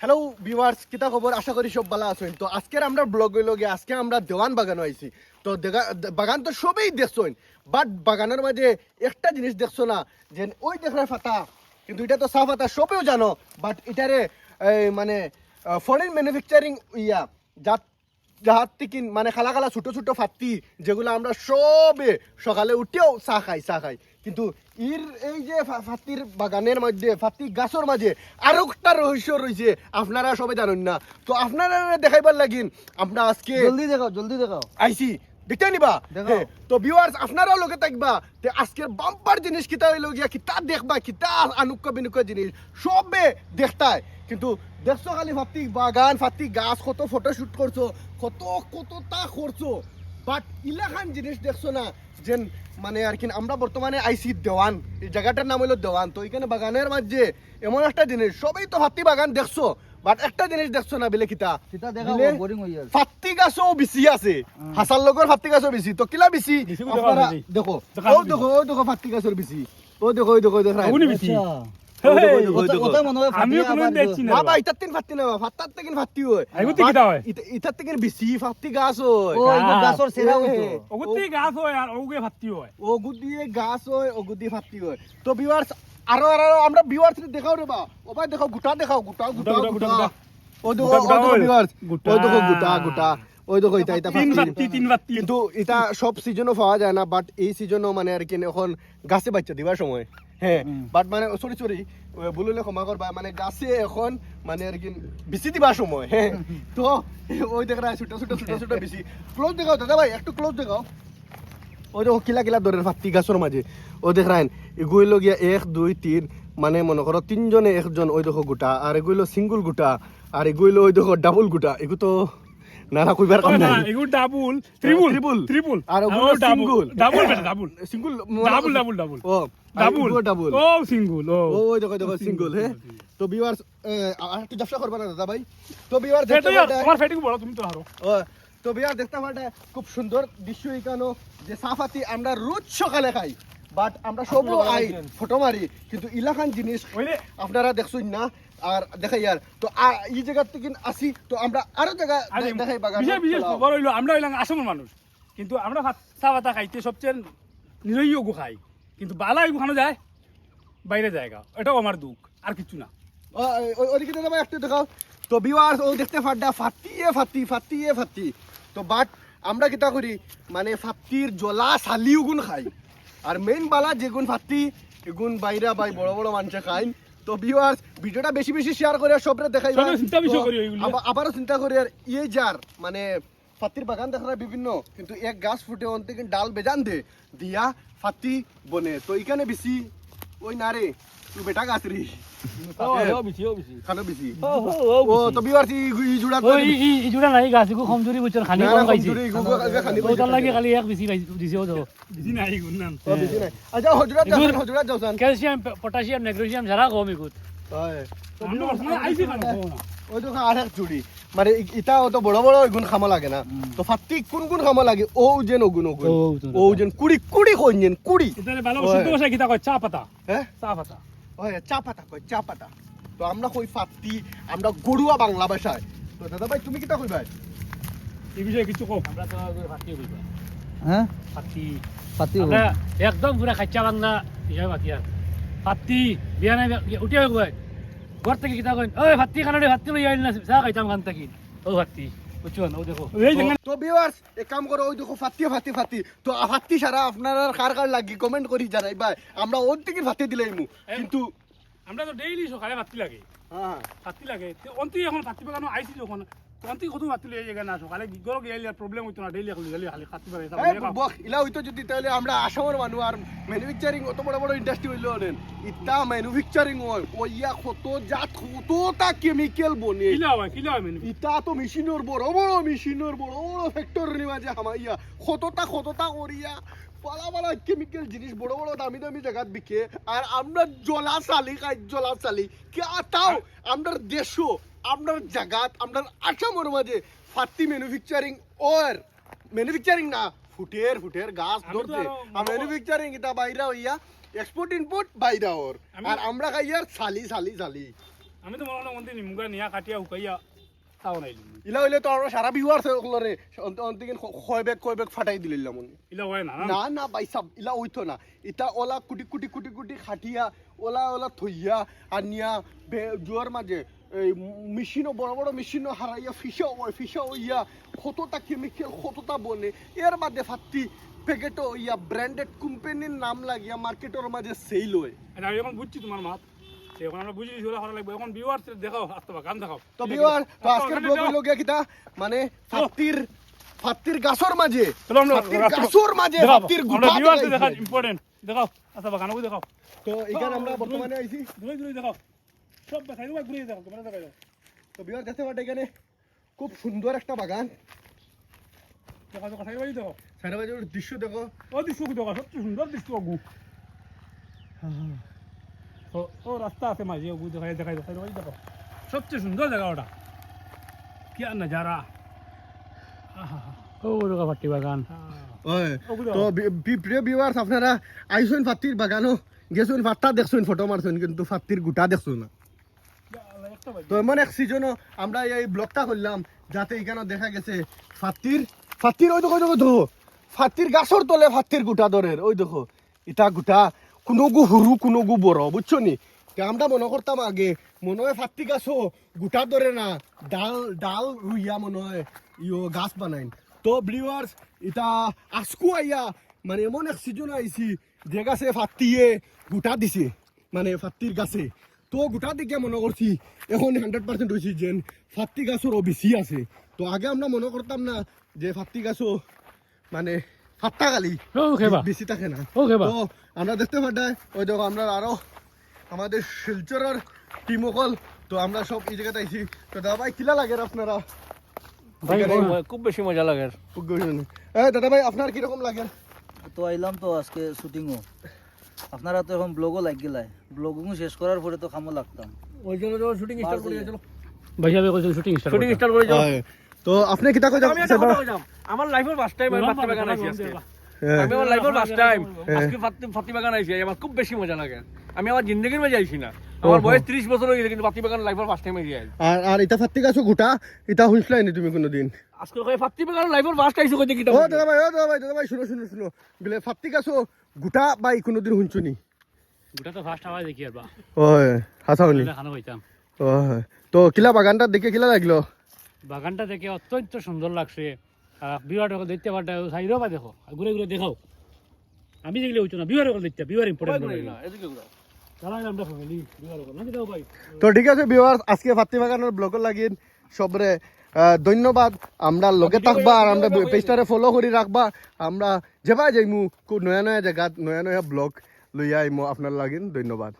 Hello viewers কিতা খবর আশা করি সব ভালো আছেন। তো আজকের আমরা ব্লগ গিয়ে আজকে আমরা দেওয়ান বাগান আইছি। তো বাগান তো সবই দেখছেন বাট বাগানের মাঝে একটা জিনিস দেখছ না? যে ওই দেখার ফাতা কিন্তু এটা তো সাফ ফাতা সবেও জানো বাট এটারে মানে ফরেন ম্যানুফ্যাকচারিং ইয়া যাত যাহার থেকে মানে খালা খালা ছোটো ছোটো ফাত্তি, যেগুলো আমরা সবে সকালে উঠেও চা খাই চা খাই। কিন্তু ইর এই যে ফা- ফাত্তির বাগানের মধ্যে ফাত্তি গাছের মাঝে আরও একটা রহস্য রয়েছে আপনারা সবাই জানেন না। তো আপনারা দেখাইবার লাগিন আমরা আজকে জলদি দেখাও জলদি দেখাও। আইসি দেখতে নিবা? হ্যাঁ, তো ভিউয়ার্স আপনারাও লগে থাকবা। তে আজকের বাম্পার জিনিস কিতা হইল গিয়া কিতা দেখবা কিতা আনুক্য বিনুক্য জিনিস সবে দেখতাই। কিন্তু দেখছ খালি ফাত্তি বাগান ফাত্তি গাছ কত ফটো শুট করছ কত কতটা করছ। বাট ইলাখান জিনিস দেখছ না? যেন মানে আর কি আমরা বর্তমানে আইসি দেওয়ান। এই জায়গাটার নাম হলো দেওয়ান। তো এখানে বাগানের মাঝে এমন একটা জিনিস সবই তো ফাত্তি বাগান দেখছ। বাট একটা জিনিস দেখছ না বেলে কিতা? ফাত্তি গাছও বেশি আছে। হাসার লগর ফাত্তি গাছও বেশি। তো কিলা বেশি? দেখো ও দেখো ও দেখো ফাত্তি গাছের বেশি। ও দেখো ও দেখো দেখো ওগুনি বেশি। আচ্ছা ও দেখো, ও হেই, দেখো, ও ওটা- দেখো। ওটা মনে হয় আমিও ফাটিয়ে দেখছি না। বাবা ইতার তিন ফাত্তি না ফাত্তার থেকে ফাত্তি হয় আইগো থেকে কিতা হয়? ইতার থেকে বেশি ফাত্তি গাছ হয় ও এইগুলো গাছর সেরা হইতো ওগুতি গাছ হয় আর ওগুয়ে ভাত্তি হয়। ওগুদ গাছ হয় ওগুদ ফাত্তি হয় তো ভিউয়ার্স আরও আরও আমরা ভিউয়ার্স দেখাও রে বা ও ভাই দেখাও গুটা দেখাও গুটা গুটা গুটা, গুটা গুটা, ও দেখো ও দেখো ভিউয়ার্স গুটা। দেখো গুটা গুটা। ওই দেখো ইতা ইতা তিন ফাত্তি। ভাত্তি তিন ভাত্তি কিন্তু এটা সব সিজনও পাওয়া যায় না বাট এই সিজনও মানে আর কি এখন গাছে বাচ্চা দিবার সময়। হ্যাঁ বাট মানে সরি সরি বললে ক্ষমা করবা মানে গাছে এখন মানে আর কি বেশি দিবার সময় হ্যাঁ তো ওই দেখ না ছোট ছোট ছোট ছোট বেশি ক্লোজ দেখাও দাদা ভাই একটু ক্লোজ দেখাও। ওই দেখো কিলা কিলা দরের ফাত্তি গাছের মাঝে ও দেখ রাইন এগুলো গিয়া এক দুই তিন মানে মনে করো তিনজনে একজন ওই দেখো গোটা আর এগুলো সিঙ্গুল গোটা আর এগুলো ওই দেখো ডাবল গোটা এগু তো না না কইবার কাম নাই। এগুলো ডাবল ত্রিপুল ত্রিপুল। ত্রিপুল আর ওগুলো single। ডাবল বেটা double single double double double ও ডাবল ডাবল ও সিঙ্গুল ও। ও দেখো দেখো সিঙ্গল হ্যাঁ। তো ভিউয়ার্স আর একটু ব্যবসা করবা না দাদা ভাই? তো ভিউয়ার দেখতে ফেটে পাটা তোমার ফেটিকে বড় তুমি তো হারো ও তো ভিউয়ার দেখতে পাটা খুব সুন্দর দৃশ্য এখানো যে সাফাতি আমরা রোজ সকালে খাই। বাট আমরা সব আই ফটো মারি কিন্তু ইলাখান জিনিস আপনারা দেখছুন না। আর দেখাই আর। তো এই জায়গা থেকে আসি তো আমরা আরও জায়গা দেখাই বাগান। বিশেষ বিশেষ খবর হইল আমরা হইলাম আসামের মানুষ। কিন্তু আমরা ভাত চা পাতা খাইতে সবচেয়ে নিরীহ গু খাই। কিন্তু বালা এগু যায় বাইরে জায়গা। এটাও আমার দুঃখ আর কিছু না। ওদিকে দাদা ভাই একটু দেখাও। তো ভিউয়ার্স ও দেখতে ফাড্ডা ফাটিয়ে ফাটি ফাটিয়ে ফাটি। তো বাট আমরা কিতা করি মানে ফাটির জলা সালি গুণ খাই। আর মেইন বালা যেগুন ফাটি এগুন বাইরা বাই বড় বড় মানুষে খাই তো ভিউয়ার্স ভিডিওটা বেশি বেশি শেয়ার করে সবরে দেখাই। আবারও চিন্তা করি আর ইয়ে যার মানে ফাতির বাগান দেখা বিভিন্ন কিন্তু এক গাছ ফুটে অন্তে ডাল বেজান দে দিয়া ফাতি বনে তো এখানে বেশি ওই না রে তুই বেটা গাছ রে। পটাশিয়াম বেশি ও তো ভিউয়ার্স ই জুড়া তো ইজুৰা নাই গাছ একো কমজুৰি বুজিছ খানি না, কম না, ওই তো আর এক চুড়ি মানে ইটা অত বড় বড় গুণ খামা লাগে না। তো ফাত্তি কোন কোন খামা লাগে? ও যেন ওগুন ওগুন ও, যেন কুড়ি কুড়ি কইন কুড়ি। এটারে ভালো। শুদ্ধ ভাষায় কিতা কয় চা পাতা। হ্যাঁ চা পাতা। ওই চা পাতা কই চা পাতা। তো আমরা কই ফাত্তি আমরা গড়ুয়া বাংলা ভাষায়। তো দাদা ভাই তুমি কিটা কইবা? এই বিষয়ে কিছু কও। আমরা তো ফাটি কইবা। হ্যাঁ ফাটি। ফাটি আমরা একদম পুরা খাইচা বাংলা ইয়া বাকি আর। ফাটি বিয়া নাই উঠিয়া কয় ঘর থেকে কিতা কইন ওই ফাটি খানা রে ফাটি লই আইল না চা খাইতাম খান থাকি ও যে তো ভিউয়ার্স এক কাম করো ওই দেখো ফাত্তি ফাত্তি ফাত্তি তো ফাত্তি সারা আপনারা কার কার লাগি কমেন্ট করি জানাই ভাই আমরা ওর থেকে ফাত্তি দিলাইমু কিন্তু আমরা তো ডেইলি সকালে ভাতি লাগে হ্যাঁ ভাতি লাগে তো অন্তি এখন ভাতি বাগানো আইছি যখন অন্তি কত ভাতি লই জায়গা না সকালে গরো গিয়ে আর প্রবলেম হইতো না ডেইলি এখন গেলে খালি ভাতি বাগানো বক ইলা হইতো যদি তাহলে আমরা আসামের মানুষ আর ম্যানুফ্যাকচারিং অত বড় বড় ইন্ডাস্ট্রি হইল নেন। ইটা ম্যানুফ্যাকচারিং হয়। ওইয়া কত জাত কতটা কেমিক্যাল বনে। কিলা হয় কিলা হয় মেনু ইটা তো মেশিনের বড় বড় মেশিনের বড় বড় ফ্যাক্টরি মাঝে হামাইয়া। কতটা কতটা করিয়া। পালা পালা কেমিক্যাল জিনিস বড় বড় দামি দামি জায়গাত বিকে। আর আমরা জলা চালি খাই জলা চালি কে তাও আমরা দেশও। আপনার জায়গাত আপনার আসামের মাঝে ফাত্তি ম্যানুফ্যাকচারিং ওর। ম্যানুফ্যাকচারিং না ফুটের ফুটের গাছ ধরতে আর ম্যানুফ্যাকচারিং এটা বাইরা হইয়া এক্সপোর্ট ইম্পোর্ট বাইরা ওর। আর আমরা খাই আর সালি সালি সালি। আমি তো মনে মনে নিমুগা নিয়া কাটিয়া শুকাইয়া তাও ইলা হইলে তো আমরা সারা বিহুয়ার সকলরে অন্তিকে কয় বেগ কয় বেগ ফাটাই দিলাম ইলা হয় না না? না না ভাই সাব ইলা ওইতো না। ইটা ওলা কুটি কুটি কুটি কুটি খাটিয়া ওলা ওলা থইয়া আর নিয়া জুয়ার মাঝে এই মেশিনও বড় বড় মেশিনও হারাইয়া ফিসা ওই ফিসা ওইয়া কতটা কেমিক্যাল কতটা বনে। এর বাদে ফাত্তি প্যাকেটও ইয়া ব্র্যান্ডেড কোম্পানির নাম লাগিয়া মার্কেটের মাঝে সেল হয়। আমি এখন বুঝছি তোমার মাত। এখন আমরা বুঝি নিছি ভালো লাগবে। এখন ভিউয়ার দেখাও আসতে গান দেখাও। তো বিওয়ার তো আজকের ব্লগ হইল গিয়া কিতা? মানে ফাত্তির ফাত্তির গাছর মাঝে। ফাত্তির গাছর মাঝে ফাত্তির গুটা ভিউয়ার দেখা ইম্পর্টেন্ট দেখাও গানও দেখাও। তো এখানে আমরা বর্তমানে আইছি। দূরে দূরে দেখাও। সব ঘুরে দেখাও তোমরা দেখাই দাও। তো বিহার দেখতে পারে এখানে খুব সুন্দর একটা বাগান। দেখাও দেখাও সাইড বাড়ি দেখো। সাইডে বাজে দৃশ্য দেখো। ও দৃশ্য দেখো সবচেয়ে সুন্দর দৃশ্য অগু ও ও রাস্তা আছে মাঝে অগু দেখাই দেখাই দেখাই দেখাই দেখো। সবচেয়ে সুন্দর জায়গা ওটা। কি নজারা। ও রোগা ফাটি বাগান। তো প্রিয় ভিউয়ার্স আপনারা আইসুন ফাত্তির বাগানও গেছুন ফাত্তা দেখছুন ফটো মারছুন কিন্তু ফাত্তির গুটা দেখছুন না। তো এমন এক সিজনও আমরা এই ব্লকটা করলাম, যাতে এখানে দেখা গেছে ফাত্তির ফাত্তির ওই দেখো দেখো দেখো। ফাত্তির গাছর তলে ফাত্তির গুটা ধরের ওই দেখো। ইটা গুটা কোনো গু হুরু কোনো গু বড়, বুঝছ নি? আমরা মনে করতাম আগে, মনে হয় ফাত্তি গাছও গুটা ধরে না, ডাল ডাল রুইয়া মনে হয় ইয়ো গাছ বানাইন তো ব্লিওয়ার্স এটা আসকু আইয়া মানে এমন এক সিজন আইছি, যে গাছে ফাত্তিয়ে গুটা দিছে মানে ফাত্তির গাছে। তো গোটা দিকে মনে করছি এখন হান্ড্রেড পার্সেন্ট হয়েছি যে ফাত্তি গাছরও বেশি আছে। তো আগে আমরা মনে করতাম না যে ফাত্তি গাছও মানে ফাত্তা গালি বেশি থাকে না। ও খেবা। তো আমরা দেখতে পাঠাই ওই দেখো আমরা আরও আমাদের শিলচরের টিম অকল তো আমরা সব এই জায়গাতে আইছি। তো দাদা ভাই কিলা লাগে আপনারা। খুব বেশি মজা লাগে। এ দাদা ভাই আপনার কীরকম লাগে? তো আইলাম তো আজকে শুটিংও আপনারা তো এখন ব্লগও লাগ গেলাই। ব্লগও শেষ করার পরে তো খামো লাগতাম। ওই জন্য শুটিং স্টার্ট করে চলো। ভাইয়া ভাই কইছেন শুটিং স্টার্ট শুটিং স্টার্ট করে যাও তো আপনি কিতা কই আমি একটা কথা আমার লাইফের ফার্স্ট টাইম আমি ফাত্তি বাগান আইছি আজকে। আমি আমার লাইফের ফার্স্ট টাইম আজকে ফাত্তি ফাত্তি বাগান আইছি আমার খুব বেশি মজা লাগে। আমি আমার জিন্দগির মাঝে আইছি না। আমার বয়স 30 বছর হয়ে গেছে কিন্তু ফাত্তি বাগান লাইফের ফার্স্ট টাইম আইছি আর আর এটা ফাত্তি গাছও গোটা? এটা শুনছিলাই নি তুমি কোনোদিন? আজকে কই ফাত্তি বাগান লাইফের ফার্স্ট আইছি কইতে কি ও দাদা ভাই ও দাদা ভাই দাদা ভাই শুনো শুনো শুনো। বলে ফাত্তি গাছও গোটা বাই কোনোদিন শুনছুনি গোটা তো ফার্স্ট আওয়াজ দেখি আর বা। ওই হাসাওনি খানো হইতাম ওই তো কিলা বাগানটা দেখে কিলা লাগল? বাগানটা দেখে অত্যন্ত সুন্দর লাগছে। বিবাহ দেখতে পারটা সাইডও বা দেখো। ঘুরে ঘুরে দেখাও। আমি দেখলে হইতো না বিবাহ দেখতে বিবাহ ইম্পর্টেন্ট না এদিকে ঘুরাও তো ঠিক আছে ভিউয়ার্স আজকে ফাত্তি বাগানের ব্লগ লাগিন সবরে ধন্যবাদ। আমরা লগে থাকবা আর আমরা পেজটারে ফলো করে রাখবা। আমরা যেবা যাইমু খুব নয়া নয়া জায়গা নয়া নয়া ব্লগ লইয়া আইমু। আপনার লাগিন ধন্যবাদ।